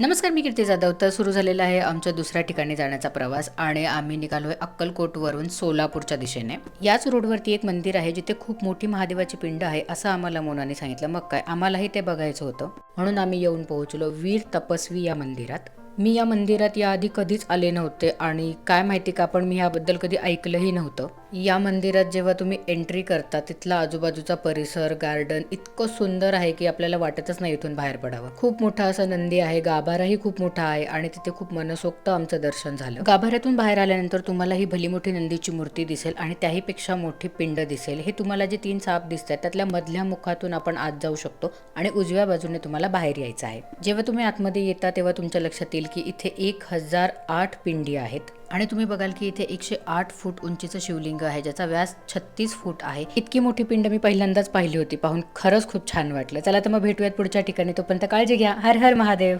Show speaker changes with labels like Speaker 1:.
Speaker 1: नमस्कार मी कीर्ती जाधव. तर सुरू झालेला आहे आमच्या दुसऱ्या ठिकाणी जाण्याचा प्रवास आणि आम्ही निघालोय अक्कलकोटवरून सोलापूरच्या दिशेने. याच रोडवरती एक मंदिर आहे जिथे खूप मोठी महादेवाची पिंड आहे असं आम्हाला मोनाने सांगितलं. मग काय? आम्हालाही ते बघायचं होतं. म्हणून आम्ही येऊन पोहोचलो वीर तपस्वी या मंदिरात. मी या मंदिरात याआधी कधीच आले नव्हते आणि काय माहिती का पण मी याबद्दल कधी ऐकलंही नव्हतं. या मंदिरात जेव्हा तुम्ही एंट्री करता तिथला आजूबाजूचा परिसर गार्डन इतकं सुंदर आहे की आपल्याला वाटतच नाही इथून बाहेर पडावं. खूप मोठा असा नंदी आहे गाभाराही खूप मोठा आहे आणि तिथे खूप मनसोक्त आमचं दर्शन झालं. गाभाऱ्यातून बाहेर आल्यानंतर तुम्हाला ही भली मोठी नंदीची मूर्ती दिसेल आणि त्याहीपेक्षा मोठी पिंड दिसेल. हे तुम्हाला जे तीन साप दिसत आहेत त्यातल्या मधल्या मुखातून आपण आत जाऊ शकतो आणि उजव्या बाजूने तुम्हाला बाहेर यायचं आहे. जेव्हा तुम्ही आतमध्ये येता तेव्हा तुमच्या लक्षात येईल की इथे एक हजार आठ पिंडी आहेत. आणि तुम्ही बघाल की इथे एकशे आठ फूट उंचीचं शिवलिंग आहे ज्याचा व्यास छत्तीस फूट आहे. इतकी मोठी पिंड मी पहिल्यांदाच पाहिली होती. पाहून खरंच खूप छान वाटलं. चला तर मग भेटूयात पुढच्या ठिकाणी. तोपर्यंत काळजी घ्या. हर हर महादेव.